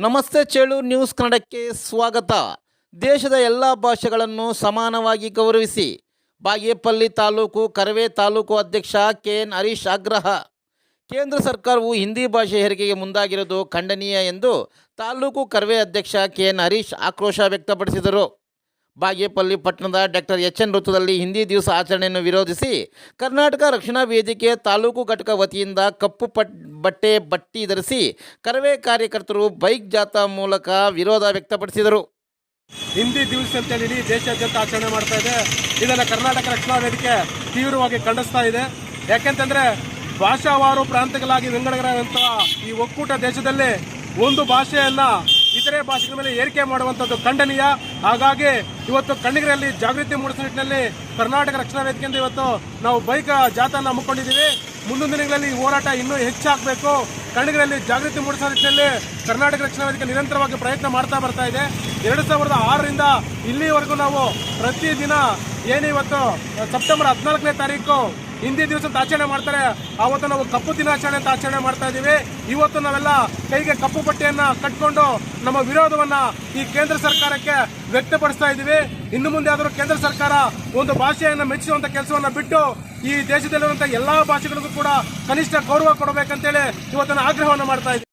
ನಮಸ್ತೆ ಚೇಳು ನ್ಯೂಸ್ ಕನ್ನಡಕ್ಕೆ ಸ್ವಾಗತ. ದೇಶದ ಎಲ್ಲ ಭಾಷೆಗಳನ್ನು ಸಮಾನವಾಗಿ ಗೌರವಿಸಿ. ಬಾಗೇಪಲ್ಲಿ ತಾಲೂಕು, ಕರವೇ ತಾಲೂಕು ಅಧ್ಯಕ್ಷ ಕೆ ಎನ್ ಹರೀಶ್ ಆಗ್ರಹ. ಕೇಂದ್ರ ಸರ್ಕಾರವು ಹಿಂದಿ ಭಾಷೆ ಹೆರಿಗೆಗೆ ಮುಂದಾಗಿರುವುದು ಖಂಡನೀಯ ಎಂದು ತಾಲೂಕು ಕರವೇ ಅಧ್ಯಕ್ಷ ಕೆ ಎನ್ ಹರೀಶ್ ಆಕ್ರೋಶ ವ್ಯಕ್ತಪಡಿಸಿದರು. ಬಾಗೇಪಲ್ಲಿ ಪಟ್ಟಣದ ಡಾಕ್ಟರ್ ಎಚ್ ಎನ್ ವೃತ್ತದಲ್ಲಿ ಹಿಂದಿ ದಿವಸ ಆಚರಣೆಯನ್ನು ವಿರೋಧಿಸಿ ಕರ್ನಾಟಕ ರಕ್ಷಣಾ ವೇದಿಕೆ ತಾಲೂಕು ಘಟಕ ವತಿಯಿಂದ ಕಪ್ಪು ಪಟ್, ಬಟ್ಟೆ ಬಟ್ಟಿ ಧರಿಸಿ ಕರವೇ ಕಾರ್ಯಕರ್ತರು ಬೈಕ್ ಜಾಥಾ ಮೂಲಕ ವಿರೋಧ ವ್ಯಕ್ತಪಡಿಸಿದರು. ಹಿಂದಿ ದಿವಸ ಅಂತೇಳಿ ದೇಶಾದ್ಯಂತ ಆಚರಣೆ ಮಾಡ್ತಾ ಇದೆ. ಇದನ್ನು ಕರ್ನಾಟಕ ರಕ್ಷಣಾ ವೇದಿಕೆ ತೀವ್ರವಾಗಿ ಖಂಡಿಸ್ತಾ ಇದೆ. ಯಾಕೆಂತಂದ್ರೆ ಭಾಷಾವಾರು ಪ್ರಾಂತ್ಯಗಳಾಗಿ ವಿಂಗಡಗರಾದಂತಹ ಈ ಒಕ್ಕೂಟ ದೇಶದಲ್ಲಿ ಒಂದು ಭಾಷೆಯನ್ನ ಇತರೆ ಭಾಷೆಗಳ ಮೇಲೆ ಏರಿಕೆ ಮಾಡುವಂತದ್ದು ಖಂಡನೀಯ. ಹಾಗಾಗಿ ಇವತ್ತು ಕಣ್ಣಿಗರಲ್ಲಿ ಜಾಗೃತಿ ಮೂಡಿಸುವ ನಿಟ್ಟಿನಲ್ಲಿ ಕರ್ನಾಟಕ ರಕ್ಷಣಾ ವೇದಿಕೆಯಿಂದ ಇವತ್ತು ನಾವು ಬೈಕ್ ಜಾಥಾನ ಹಮ್ಮಿಕೊಂಡಿದ್ದೀವಿ. ಮುಂದಿನ ದಿನಗಳಲ್ಲಿ ಹೋರಾಟ ಇನ್ನೂ ಹೆಚ್ಚಾಗಬೇಕು. ಕಣ್ಣಿಗರಲ್ಲಿ ಜಾಗೃತಿ ಮೂಡಿಸುವ ನಿಟ್ಟಿನಲ್ಲಿ ಕರ್ನಾಟಕ ರಕ್ಷಣಾ ವೇದಿಕೆ ನಿರಂತರವಾಗಿ ಪ್ರಯತ್ನ ಮಾಡ್ತಾ ಬರ್ತಾ ಇದೆ. ಎರಡು ಸಾವಿರದ ಆರರಿಂದ ಇಲ್ಲಿವರೆಗೂ ನಾವು ಪ್ರತಿದಿನ ಏನಿವತ್ತು ಸೆಪ್ಟೆಂಬರ್ ಹದಿನಾಲ್ಕನೇ ತಾರೀಕು ಹಿಂದಿ ದಿವಸ ಅಂತ ಆಚರಣೆ ಮಾಡ್ತಾರೆ. ಆವತ್ತು ನಾವು ಕಪ್ಪು ದಿನಾಚರಣೆ ಅಂತ ಆಚರಣೆ ಮಾಡ್ತಾ ಇದ್ದೀವಿ. ಇವತ್ತು ನಾವೆಲ್ಲ ಕೈಗೆ ಕಪ್ಪು ಪಟ್ಟಿಯನ್ನ ಕಟ್ಕೊಂಡು ನಮ್ಮ ವಿರೋಧವನ್ನ ಈ ಕೇಂದ್ರ ಸರ್ಕಾರಕ್ಕೆ ವ್ಯಕ್ತಪಡಿಸ್ತಾ ಇದ್ದೀವಿ. ಇನ್ನು ಮುಂದೆ ಆದರೂ ಕೇಂದ್ರ ಸರ್ಕಾರ ಒಂದು ಭಾಷೆಯನ್ನು ಮೆಚ್ಚಿಸುವಂತ ಕೆಲಸವನ್ನ ಬಿಟ್ಟು ಈ ದೇಶದಲ್ಲಿರುವಂಥ ಎಲ್ಲಾ ಭಾಷೆಗಳಿಗೂ ಕೂಡ ಕನಿಷ್ಠ ಗೌರವ ಕೊಡಬೇಕಂತೇಳಿ ಇವತ್ತಿನ ಆಗ್ರಹವನ್ನು ಮಾಡ್ತಾ